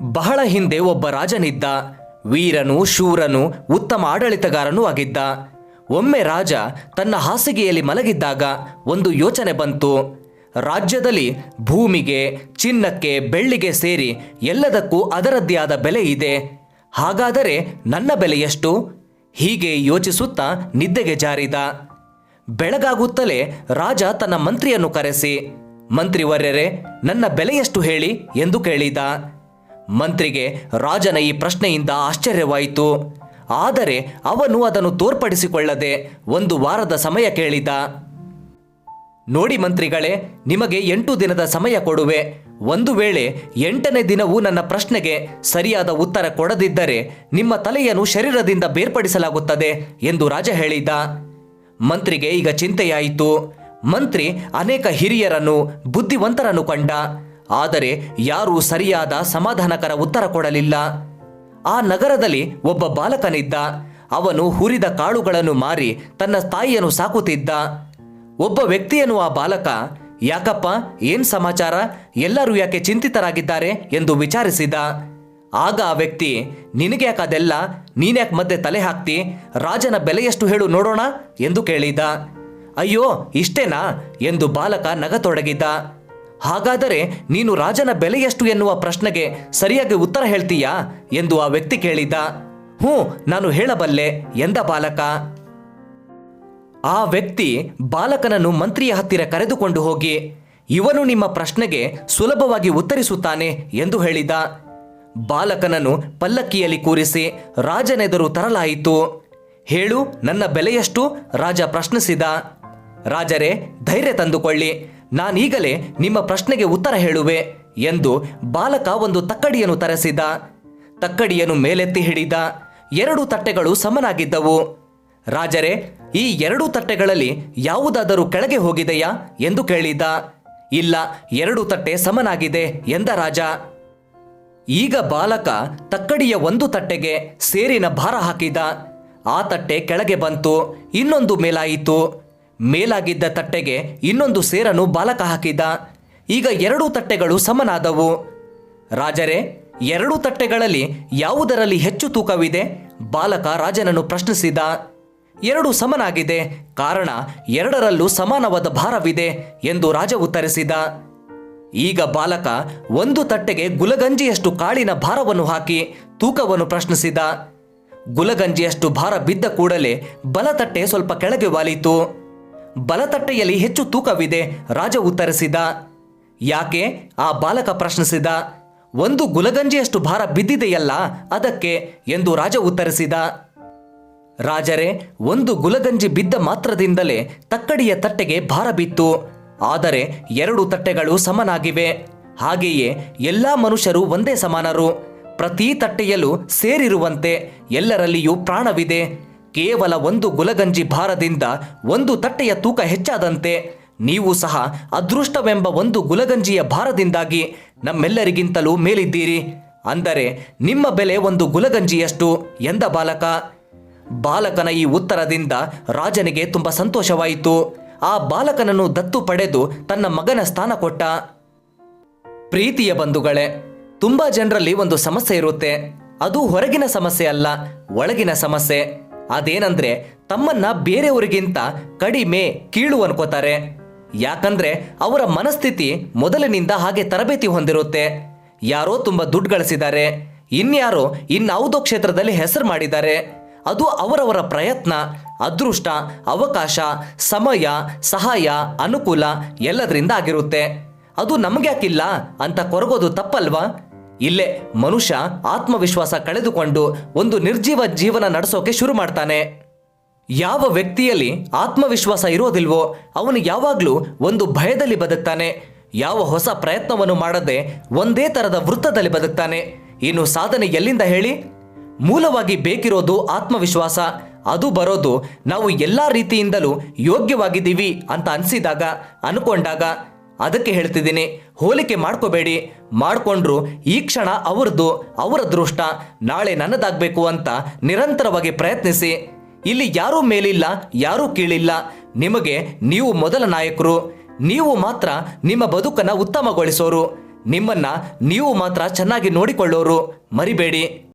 ಬಹಳ ಹಿಂದೆ ಒಬ್ಬ ರಾಜನಿದ್ದ, ವೀರನು ಶೂರನು ಉತ್ತಮ ಆಡಳಿತಗಾರನೂ ಆಗಿದ್ದ. ಒಮ್ಮೆ ರಾಜ ತನ್ನ ಹಾಸಿಗೆಯಲ್ಲಿ ಮಲಗಿದ್ದಾಗ ಒಂದು ಯೋಚನೆ ಬಂತು. ರಾಜ್ಯದಲ್ಲಿ ಭೂಮಿಗೆ, ಚಿನ್ನಕ್ಕೆ, ಬೆಳ್ಳಿಗೆ ಸೇರಿ ಎಲ್ಲದಕ್ಕೂ ಅದರದ್ದೇ ಆದ ಬೆಲೆ ಇದೆ. ಹಾಗಾದರೆ ನನ್ನ ಬೆಲೆ ಎಷ್ಟು? ಹೀಗೆ ಯೋಚಿಸುತ್ತಾ ನಿದ್ದೆಗೆ ಜಾರಿದ. ಬೆಳಗಾಗುತ್ತಲೇ ರಾಜ ತನ್ನ ಮಂತ್ರಿಯನ್ನು ಕರೆಸಿ, ಮಂತ್ರಿವರ್ಯರೇ, ನನ್ನ ಬೆಲೆಯಷ್ಟು ಹೇಳಿ? ಎಂದು ಕೇಳಿದ. ಮಂತ್ರಿಗೆ ರಾಜನ ಈ ಪ್ರಶ್ನೆಯಿಂದ ಆಶ್ಚರ್ಯವಾಯಿತು. ಆದರೆ ಅವನು ಅದನ್ನು ತೋರ್ಪಡಿಸಿಕೊಳ್ಳದೆ ಒಂದು ವಾರದ ಸಮಯ ಕೇಳಿದ. ನೋಡಿ ಮಂತ್ರಿಗಳೇ, ನಿಮಗೆ ಎಂಟು ದಿನದ ಸಮಯ ಕೊಡುವೆ. ಒಂದು ವೇಳೆ ಎಂಟನೇ ದಿನವೂ ನನ್ನ ಪ್ರಶ್ನೆಗೆ ಸರಿಯಾದ ಉತ್ತರ ಕೊಡದಿದ್ದರೆ ನಿಮ್ಮ ತಲೆಯನ್ನು ಶರೀರದಿಂದ ಬೇರ್ಪಡಿಸಲಾಗುತ್ತದೆ ಎಂದು ರಾಜ ಹೇಳಿದ. ಮಂತ್ರಿಗೆ ಈಗ ಚಿಂತೆಯಾಯಿತು. ಮಂತ್ರಿ ಅನೇಕ ಹಿರಿಯರನ್ನು, ಬುದ್ಧಿವಂತರನ್ನು ಕಂಡ. ಆದರೆ ಯಾರೂ ಸರಿಯಾದ ಸಮಾಧಾನಕರ ಉತ್ತರ ಕೊಡಲಿಲ್ಲ. ಆ ನಗರದಲ್ಲಿ ಒಬ್ಬ ಬಾಲಕನಿದ್ದ. ಅವನು ಹುರಿದ ಕಾಳುಗಳನ್ನು ಮಾರಿ ತನ್ನ ತಾಯಿಯನ್ನು ಸಾಕುತ್ತಿದ್ದ. ಒಬ್ಬ ವ್ಯಕ್ತಿಯನ್ನು ಆ ಬಾಲಕ, ಯಾಕಪ್ಪ, ಏನ್ ಸಮಾಚಾರ? ಎಲ್ಲರೂ ಯಾಕೆ ಚಿಂತಿತರಾಗಿದ್ದಾರೆ? ಎಂದು ವಿಚಾರಿಸಿದ. ಆಗ ಆ ವ್ಯಕ್ತಿ ನಿನಗೆ ಯಾಕದೆಲ್ಲ ನೀನ್ಯಾಕೆ ಮಧ್ಯೆ ತಲೆ ಹಾಕ್ತಿ? ರಾಜನ ಬೆಲೆಯಷ್ಟು ಹೇಳು ನೋಡೋಣ? ಎಂದು ಕೇಳಿದ. ಅಯ್ಯೋ, ಇಷ್ಟೇನಾ? ಎಂದು ಬಾಲಕ ನಗತೊಡಗಿದ. ಹಾಗಾದರೆ ನೀನು ರಾಜನ ಬೆಲೆಯಷ್ಟು ಎನ್ನುವ ಪ್ರಶ್ನೆಗೆ ಸರಿಯಾಗಿ ಉತ್ತರ ಹೇಳ್ತೀಯಾ ಎಂದು ಆ ವ್ಯಕ್ತಿ ಕೇಳಿದ ಹ್ಞೂ, ನಾನು ಹೇಳಬಲ್ಲೆ, ಎಂದ ಬಾಲಕ. ಆ ವ್ಯಕ್ತಿ ಬಾಲಕನನ್ನು ಮಂತ್ರಿಯ ಹತ್ತಿರ ಕರೆದುಕೊಂಡು ಹೋಗಿ, ಇವನು ನಿಮ್ಮ ಪ್ರಶ್ನೆಗೆ ಸುಲಭವಾಗಿ ಉತ್ತರಿಸುತ್ತಾನೆ ಎಂದು ಹೇಳಿದ. ಬಾಲಕನನ್ನು ಪಲ್ಲಕ್ಕಿಯಲ್ಲಿ ಕೂರಿಸಿ ರಾಜನೆದುರು ತರಲಾಯಿತು. ಹೇಳು, ನನ್ನ ಬೆಲೆಯಷ್ಟು? ರಾಜ ಪ್ರಶ್ನಿಸಿದ. ರಾಜರೇ, ಧೈರ್ಯ ತಂದುಕೊಳ್ಳಿ. ನಾನೀಗಲೇ ನಿಮ್ಮ ಪ್ರಶ್ನೆಗೆ ಉತ್ತರ ಹೇಳುವೆ ಎಂದು ಬಾಲಕ ಒಂದು ತಕ್ಕಡಿಯನ್ನು ತರಿಸಿದ. ತಕ್ಕಡಿಯನ್ನು ಮೇಲೆತ್ತಿ ಹಿಡಿದ. ಎರಡು ತಟ್ಟೆಗಳು ಸಮನಾಗಿದ್ದವು. ರಾಜರೇ, ಈ ಎರಡು ತಟ್ಟೆಗಳಲ್ಲಿ ಯಾವುದಾದರೂ ಕೆಳಗೆ ಹೋಗಿದೆಯಾ ಎಂದು ಕೇಳಿದ. ಇಲ್ಲ, ಎರಡು ತಟ್ಟೆ ಸಮನಾಗಿದೆ ಎಂದ ರಾಜ. ಈಗ ಬಾಲಕ ತಕ್ಕಡಿಯ ಒಂದು ತಟ್ಟೆಗೆ ಸೇರಿನ ಭಾರ ಹಾಕಿದ. ಆ ತಟ್ಟೆ ಕೆಳಗೆ ಬಂತು, ಇನ್ನೊಂದು ಮೇಲಾಯಿತು. ಮೇಲಾಗಿದ್ದ ತಟ್ಟೆಗೆ ಇನ್ನೊಂದು ಸೇರನ್ನು ಬಾಲಕ ಹಾಕಿದ ಈಗ ಎರಡೂ ತಟ್ಟೆಗಳು ಸಮನಾದವು. ರಾಜರೇ, ಎರಡು ತಟ್ಟೆಗಳಲ್ಲಿ ಯಾವುದರಲ್ಲಿ ಹೆಚ್ಚು ತೂಕವಿದೆ? ಬಾಲಕ ರಾಜನನ್ನು ಪ್ರಶ್ನಿಸಿದ. ಎರಡು ಸಮನಾಗಿದೆ, ಕಾರಣ ಎರಡರಲ್ಲೂ ಸಮಾನವಾದ ಭಾರವಿದೆ ಎಂದು ರಾಜ ಉತ್ತರಿಸಿದ. ಈಗ ಬಾಲಕ ಒಂದು ತಟ್ಟೆಗೆ ಗುಲಗಂಜಿಯಷ್ಟು ಕಾಳಿನ ಭಾರವನ್ನು ಹಾಕಿ ತೂಕವನ್ನು ಪ್ರಶ್ನಿಸಿದ. ಗುಲಗಂಜಿಯಷ್ಟು ಭಾರ ಬಿದ್ದ ಕೂಡಲೇ ಬಲತಟ್ಟೆ ಸ್ವಲ್ಪ ಕೆಳಗೆ ವಾಲಿತು. ಬಲತಟ್ಟೆಯಲ್ಲಿ ಹೆಚ್ಚು ತೂಕವಿದೆ, ರಾಜ ಉತ್ತರಿಸಿದ. ಯಾಕೆ? ಆ ಬಾಲಕ ಪ್ರಶ್ನಿಸಿದ. ಒಂದು ಗುಲಗಂಜಿಯಷ್ಟು ಭಾರ ಬಿದ್ದಿದೆಯಲ್ಲ, ಅದಕ್ಕೆ? ಎಂದು ರಾಜ ಉತ್ತರಿಸಿದ. ರಾಜರೇ, ಒಂದು ಗುಲಗಂಜಿ ಬಿದ್ದ ಮಾತ್ರದಿಂದಲೇ ತಕ್ಕಡಿಯ ತಟ್ಟೆಗೆ ಭಾರ ಬಿತ್ತು. ಆದರೆ ಎರಡು ತಟ್ಟೆಗಳು ಸಮನಾಗಿವೆ. ಹಾಗೆಯೇ ಎಲ್ಲ ಮನುಷ್ಯರು ಒಂದೇ ಸಮಾನರು. ಪ್ರತಿ ತಟ್ಟೆಯಲ್ಲೂ ಸೇರಿರುವಂತೆ ಎಲ್ಲರಲ್ಲಿಯೂ ಪ್ರಾಣವಿದೆ. ಕೇವಲ ಒಂದು ಗುಲಗಂಜಿ ಭಾರದಿಂದ ಒಂದು ತಟ್ಟೆಯ ತೂಕ ಹೆಚ್ಚಾದಂತೆ ನೀವು ಸಹ ಅದೃಷ್ಟವೆಂಬ ಒಂದು ಗುಲಗಂಜಿಯ ಭಾರದಿಂದಾಗಿ ನಮ್ಮೆಲ್ಲರಿಗಿಂತಲೂ ಮೇಲಿದ್ದೀರಿ. ಅಂದರೆ ನಿಮ್ಮ ಬೆಲೆ ಒಂದು ಗುಲಗಂಜಿಯಷ್ಟು ಎಂದ ಬಾಲಕ? ಬಾಲಕನ ಈ ಉತ್ತರದಿಂದ ರಾಜನಿಗೆ ತುಂಬ ಸಂತೋಷವಾಯಿತು. ಆ ಬಾಲಕನನ್ನು ದತ್ತು ಪಡೆದು ತನ್ನ ಮಗನ ಸ್ಥಾನ ಕೊಟ್ಟ. ಪ್ರೀತಿಯ ಬಂಧುಗಳೇ, ತುಂಬಾ ಜನರಲ್ಲಿ ಒಂದು ಸಮಸ್ಯೆ ಇರುತ್ತೆ. ಅದು ಹೊರಗಿನ ಸಮಸ್ಯೆ ಅಲ್ಲ, ಒಳಗಿನ ಸಮಸ್ಯೆ. ಅದೇನಂದ್ರೆ ತಮ್ಮನ್ನ ಬೇರೆಯವರಿಗಿಂತ ಕಡಿಮೆ ಕೀಳು ಅನ್ಕೋತಾರೆ. ಯಾಕಂದ್ರೆ ಅವರ ಮನಸ್ಥಿತಿ ಮೊದಲಿನಿಂದ ಹಾಗೆ ತರಬೇತಿ ಹೊಂದಿರುತ್ತೆ. ಯಾರೋ ತುಂಬಾ ದುಡ್ಡು ಗಳಿಸಿದ್ದಾರೆ. ಇನ್ಯಾರೋ ಇನ್ನಾವುದೋ ಕ್ಷೇತ್ರದಲ್ಲಿ ಹೆಸರು ಮಾಡಿದ್ದಾರೆ. ಅದು ಅವರವರ ಪ್ರಯತ್ನ, ಅದೃಷ್ಟ, ಅವಕಾಶ, ಸಮಯ, ಸಹಾಯ, ಅನುಕೂಲ ಎಲ್ಲದರಿಂದ ಆಗಿರುತ್ತೆ. ಅದು ನಮಗ್ಯಾಕಿಲ್ಲ ಅಂತ ಕೊರಗೋದು ತಪ್ಪಲ್ವಾ? ಇಲ್ಲೇ ಮನುಷ್ಯ ಆತ್ಮವಿಶ್ವಾಸ ಕಳೆದುಕೊಂಡು ಒಂದು ನಿರ್ಜೀವ ಜೀವನ ನಡೆಸೋಕೆ ಶುರು ಮಾಡ್ತಾನೆ. ಯಾವ ವ್ಯಕ್ತಿಯಲ್ಲಿ ಆತ್ಮವಿಶ್ವಾಸ ಇರೋದಿಲ್ವೋ ಅವನು ಯಾವಾಗಲೂ ಒಂದು ಭಯದಲ್ಲಿ ಬದುಕ್ತಾನೆ. ಯಾವ ಹೊಸ ಪ್ರಯತ್ನವನ್ನು ಮಾಡದೆ ಒಂದೇ ತರದ ವೃತ್ತದಲ್ಲಿ ಬದುಕ್ತಾನೆ. ಇನ್ನು ಸಾಧನೆ ಎಲ್ಲಿಂದ ಹೇಳಿ? ಮೂಲವಾಗಿ ಬೇಕಿರೋದು ಆತ್ಮವಿಶ್ವಾಸ. ಅದು ಬರೋದು ನಾವು ಎಲ್ಲ ರೀತಿಯಿಂದಲೂ ಯೋಗ್ಯವಾಗಿದ್ದೀವಿ ಅಂತ ಅನಿಸಿದಾಗ, ಅನ್ಕೊಂಡಾಗ. ಅದಕ್ಕೆ ಹೇಳ್ತಿದ್ದೀನಿ, ಹೋಲಿಕೆ ಮಾಡ್ಕೋಬೇಡಿ. ಮಾಡಿಕೊಂಡ್ರು ಈ ಕ್ಷಣ ಅವರದ್ದು, ಅವರ ದೃಷ್ಟ, ನಾಳೆ ನನ್ನದಾಗಬೇಕು ಅಂತ ನಿರಂತರವಾಗಿ ಪ್ರಯತ್ನಿಸಿ. ಇಲ್ಲಿ ಯಾರೂ ಮೇಲಿಲ್ಲ, ಯಾರೂ ಕೀಳಿಲ್ಲ. ನಿಮಗೆ ನೀವು ಮೊದಲ ನಾಯಕರು. ನೀವು ಮಾತ್ರ ನಿಮ್ಮ ಬದುಕನ್ನು ಉತ್ತಮಗೊಳಿಸೋರು. ನಿಮ್ಮನ್ನ ನೀವು ಮಾತ್ರ ಚೆನ್ನಾಗಿ ನೋಡಿಕೊಳ್ಳೋರು. ಮರಿಬೇಡಿ.